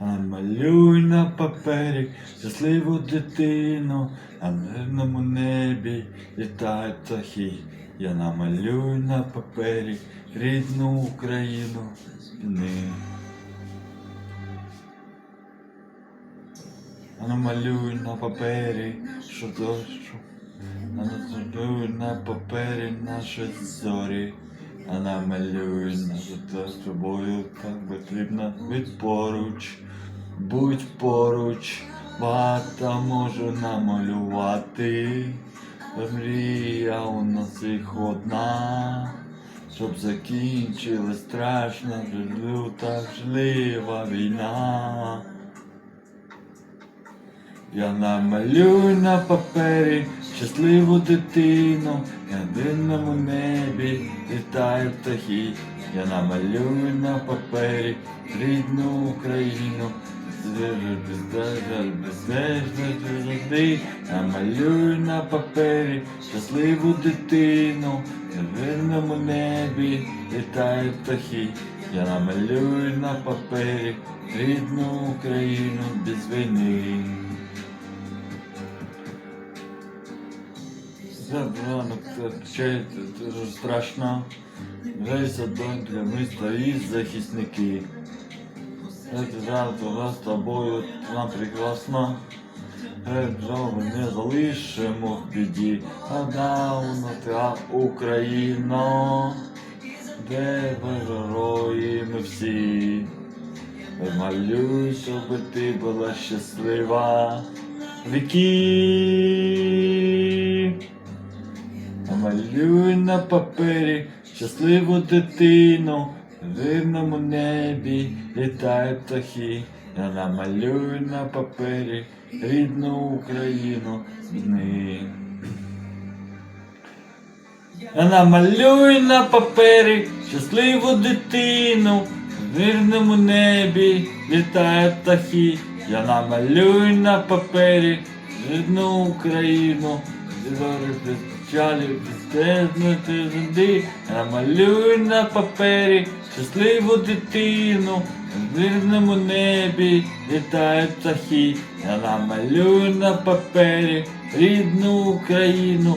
Малюй на папері щасливу дитину, на мирному небі літають птахи. Я намалюю на папері рідну Україну. А намалюй на папері, що дощу, а намалюй на папері наші зорі. А намалюй на життя з тобою так потрібно будь поруч, будь поруч, багато можу намалювати. Мрія у нас їх одна, щоб закінчилась страшна, люта, жлива війна. Я намалюю на папері щасливу дитину, на дивному небі літають птахи. Я намалюю на папері рідну Україну. Завжди намалюю на папері щасливу дитину, на вирному небі літають птахи. Я намалюю на папері рідну Україну без війни. Це дуже страшно. Грейся донь для міста і захисники. Завтра нас з тобою нам прекрасно. Державу не залишимо в біді, а давно та Україна, де герої ми всі. Малюй, щоб ти була щаслива. Віки. Намалюй на папері щасливу дитину, в вирному небі літають птахи. Я намалюю на папері рідну Україну з ним. Я намалюю на папері щасливу дитину, в мирному небі літають птахи. Я намалюю на папері рідну Україну, без печалі, бездезної землі. намалюй на папері щасливу дитину, в мирному небі літають птахи. Я намалюю на папері рідну Україну.